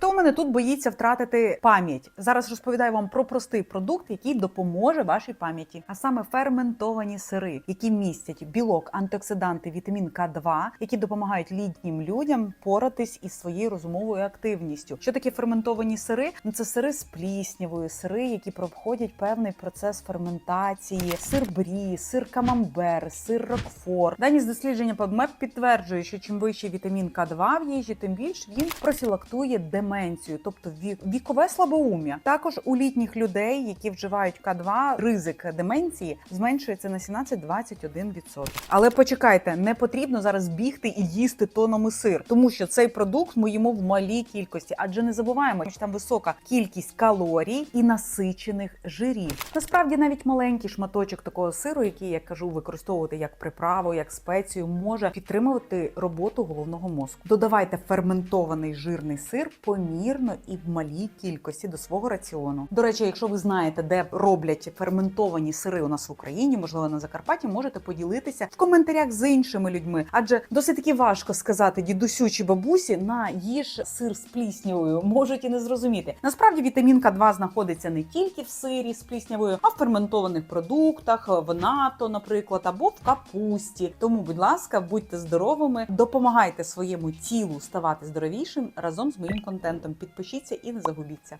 Хто у мене тут боїться втратити пам'ять? Зараз розповідаю вам про простий продукт, який допоможе вашій пам'яті, а саме ферментовані сири, які містять білок, антиоксиданти, вітамін К2, які допомагають літнім людям поратись із своєю розумовою активністю. Що таке ферментовані сири? Ну це сири з пліснявою, сири, які проходять певний процес ферментації, сир брі, сир камамбер, сир рокфор. Дані з дослідження PubMed підтверджують, що чим вищий вітамін К2 в їжі, тим більш він профілактує деменцію, тобто вік- вікове слабоум'я. Також у літніх людей, які вживають К2, ризик деменції зменшується на 17-21%. Але почекайте, не потрібно зараз бігти і їсти тонами сир, тому що цей продукт ми їмо в малій кількості, адже не забуваємо, що там висока кількість калорій і насичених жирів. Насправді навіть маленький шматочок такого сиру, який я кажу, використовувати як приправу, як спецію, може підтримувати роботу головного мозку. Додавайте ферментований жирний сир помірно і в малій кількості до свого раціону. До речі, якщо ви знаєте, де роблять ферментовані сири у нас в Україні, можливо на Закарпатті, можете поділитися в коментарях з іншими людьми, адже досить таки важко сказати дідусю чи бабусі на їж сир з пліснявою, можуть і не зрозуміти. Насправді вітамін К2 знаходиться не тільки в сирі з пліснявою, а в ферментованих продуктах, в нато, наприклад, або в капусті. Тому, будь ласка, будьте здоровими, допомагайте своєму тілу ставати здоровішим разом з моїм контентом. Підпишіться і не загубіться.